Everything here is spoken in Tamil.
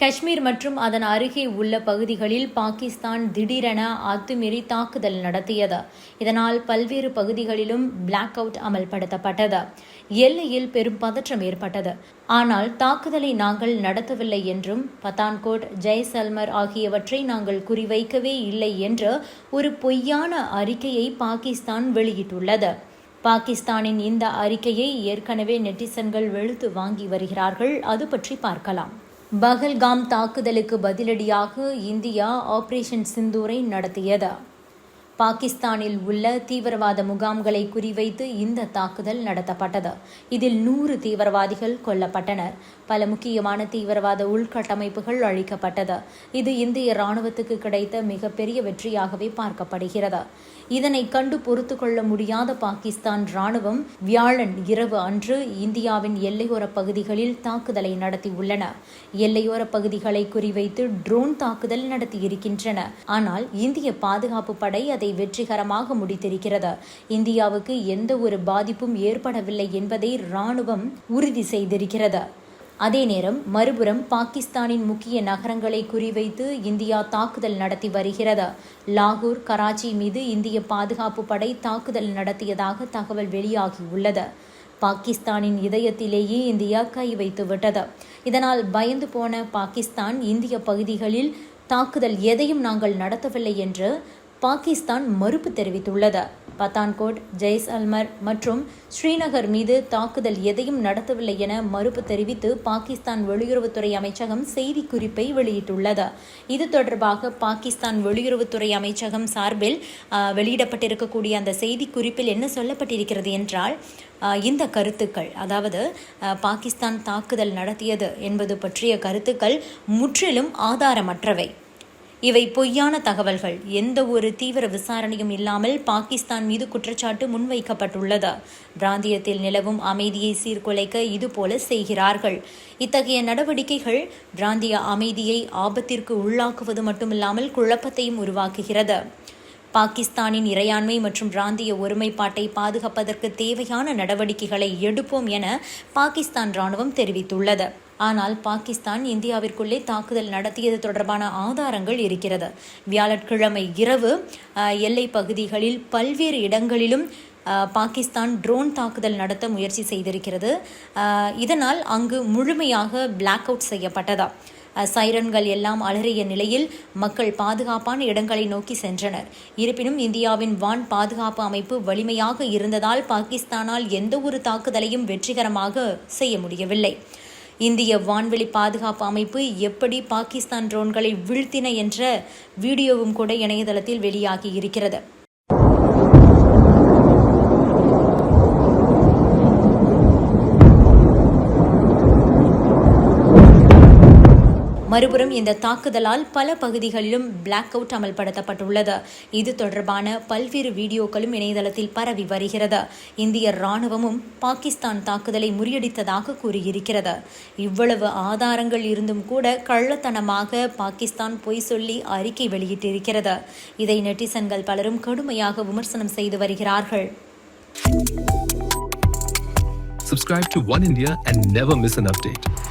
காஷ்மீர் மற்றும் அதன் அருகே உள்ள பகுதிகளில் பாகிஸ்தான் திடீரென அத்துமீறி தாக்குதல் நடத்தியது. இதனால் பல்வேறு பகுதிகளிலும் பிளாக் அவுட் அமல்படுத்தப்பட்டது. எல்லையில் பெரும் பதற்றம் ஏற்பட்டது. ஆனால் தாக்குதலை நாங்கள் நடத்தவில்லை என்றும் பத்தான்கோட் ஜெய்சல்மர் ஆகியவற்றை நாங்கள் குறிவைக்கவே இல்லை என்று ஒரு பொய்யான அறிக்கையை பாகிஸ்தான் வெளியிட்டுள்ளது. பாகிஸ்தானின் இந்த அறிக்கையை ஏற்கனவே நெட்டிசன்கள் வெளுத்து வாங்கி வருகிறார்கள். அது பற்றி பார்க்கலாம். பஹல்காம் தாக்குதலுக்கு பதிலடியாக இந்தியா ஆபரேஷன் சிந்தூரை நடத்தியது. பாகிஸ்தானில் உள்ள தீவிரவாத முகாம்களை குறிவைத்து இந்த தாக்குதல் நடத்தப்பட்டது. இதில் நூறு தீவிரவாதிகள் கொல்லப்பட்டனர். பல முக்கியமான தீவிரவாத உள்கட்டமைப்புகள் அழிக்கப்பட்டது. இது இந்திய ராணுவத்துக்கு கிடைத்த மிகப்பெரிய வெற்றியாகவே பார்க்கப்படுகிறது. இதனை கண்டு பொறுத்து கொள்ள முடியாத பாகிஸ்தான் ராணுவம் வியாழன் இரவு அன்று இந்தியாவின் எல்லையோர பகுதிகளில் தாக்குதலை நடத்தியுள்ளன. எல்லையோர பகுதிகளை குறிவைத்து ட்ரோன் தாக்குதல் நடத்தியிருக்கின்றன. ஆனால் இந்திய பாதுகாப்பு படை அதை வெற்றிகரமாக முடித்திருக்கிறது. இந்தியாவுக்கு எந்த ஒரு பாதிப்பும் ஏற்படவில்லை என்பதை இராணுவம் உறுதி செய்திருக்கிறது. அதே நேரம் மறுபுறம் பாகிஸ்தானின் முக்கிய நகரங்களை குறிவைத்து இந்தியா தாக்குதல் நடத்தி வருகிறது. லாகூர் கராச்சி மீது இந்திய பாதுகாப்பு படை தாக்குதல் நடத்தியதாக தகவல் வெளியாகியுள்ளது பாகிஸ்தானின் இதயத்திலேயே இந்தியா கை வைத்து விட்டது. இதனால் பயந்து போன பாகிஸ்தான் இந்திய பகுதிகளில் தாக்குதல் எதையும் நாங்கள் நடத்தவில்லை என்று பாகிஸ்தான் மறுப்பு தெரிவித்துள்ளது. பத்தான்கோட் ஜெய்சல்மர் மற்றும் ஸ்ரீநகர் மீது தாக்குதல் எதையும் நடத்தவில்லை என மறுப்பு தெரிவித்து பாகிஸ்தான் வெளியுறவுத்துறை அமைச்சகம் செய்திக்குறிப்பை வெளியிட்டுள்ளது. இது தொடர்பாக பாகிஸ்தான் வெளியுறவுத்துறை அமைச்சகம் சார்பில் வெளியிடப்பட்டிருக்கக்கூடிய அந்த செய்திக்குறிப்பில் என்ன சொல்லப்பட்டிருக்கிறது என்றால் இந்த கருத்துக்கள் அதாவது பாகிஸ்தான் தாக்குதல் நடத்தியது என்பது பற்றிய கருத்துக்கள் முற்றிலும் ஆதாரமற்றவை. இவை பொய்யான தகவல்கள். எந்த ஒரு தீவிர விசாரணையும் இல்லாமல் பாகிஸ்தான் மீது குற்றச்சாட்டு முன்வைக்கப்பட்டுள்ளது. பிராந்தியத்தில் நிலவும் அமைதியை சீர்குலைக்க இதுபோல செய்கிறார்கள். இத்தகைய நடவடிக்கைகள் பிராந்திய அமைதியை ஆபத்திற்கு உள்ளாக்குவது மட்டுமில்லாமல் குழப்பத்தையும் உருவாக்குகிறது. பாகிஸ்தானின் இறையாண்மை மற்றும் பிராந்திய ஒருமைப்பாட்டை பாதுகாப்பதற்கு தேவையான நடவடிக்கைகளை எடுப்போம் என பாகிஸ்தான் ராணுவம் தெரிவித்துள்ளது. ஆனால் பாகிஸ்தான் இந்தியாவிற்குள்ளே தாக்குதல் நடத்தியது தொடர்பான ஆதாரங்கள் இருக்கிறது. வியாழக்கிழமை இரவு எல்லை பகுதிகளில் பல்வேறு இடங்களிலும் பாகிஸ்தான் ட்ரோன் தாக்குதல் நடத்த முயற்சி செய்திருக்கிறது. இதனால் அங்கு முழுமையாக பிளாக் அவுட் செய்யப்பட்டதா. சைரன்கள் எல்லாம் அலறிய நிலையில் மக்கள் பாதுகாப்பான இடங்களை நோக்கி சென்றனர். இருப்பினும் இந்தியாவின் வான் பாதுகாப்பு அமைப்பு வலிமையாக இருந்ததால் பாகிஸ்தானால் எந்த ஒரு தாக்குதலையும் வெற்றிகரமாக செய்ய முடியவில்லை. இந்திய வான்வெளி பாதுகாப்பு அமைப்பு எப்படி பாகிஸ்தான் ட்ரோன்களை வீழ்த்தின என்ற வீடியோவும் கூட இணையதளத்தில் வெளியாகி இருக்கிறது. மறுபுறம் இந்த தாக்குதலால் பல பகுதிகளிலும் பிளாக் அவுட் அமல்படுத்தப்பட்டுள்ளது. இது தொடர்பான பல்வேறு வீடியோக்களும் இணையதளத்தில் பரவி வருகிறது. இந்திய ராணுவமும் பாகிஸ்தான் தாக்குதலை முறியடித்ததாக கூறியிருக்கிறது. இவ்வளவு ஆதாரங்கள் இருந்தும் கூட கள்ளத்தனமாக பாகிஸ்தான் பொய் சொல்லி அறிக்கை வெளியிட்டிருக்கிறது. இதை நெட்டிசன்கள் பலரும் கடுமையாக விமர்சனம் செய்து வருகிறார்கள். Subscribe to One India and never miss an update.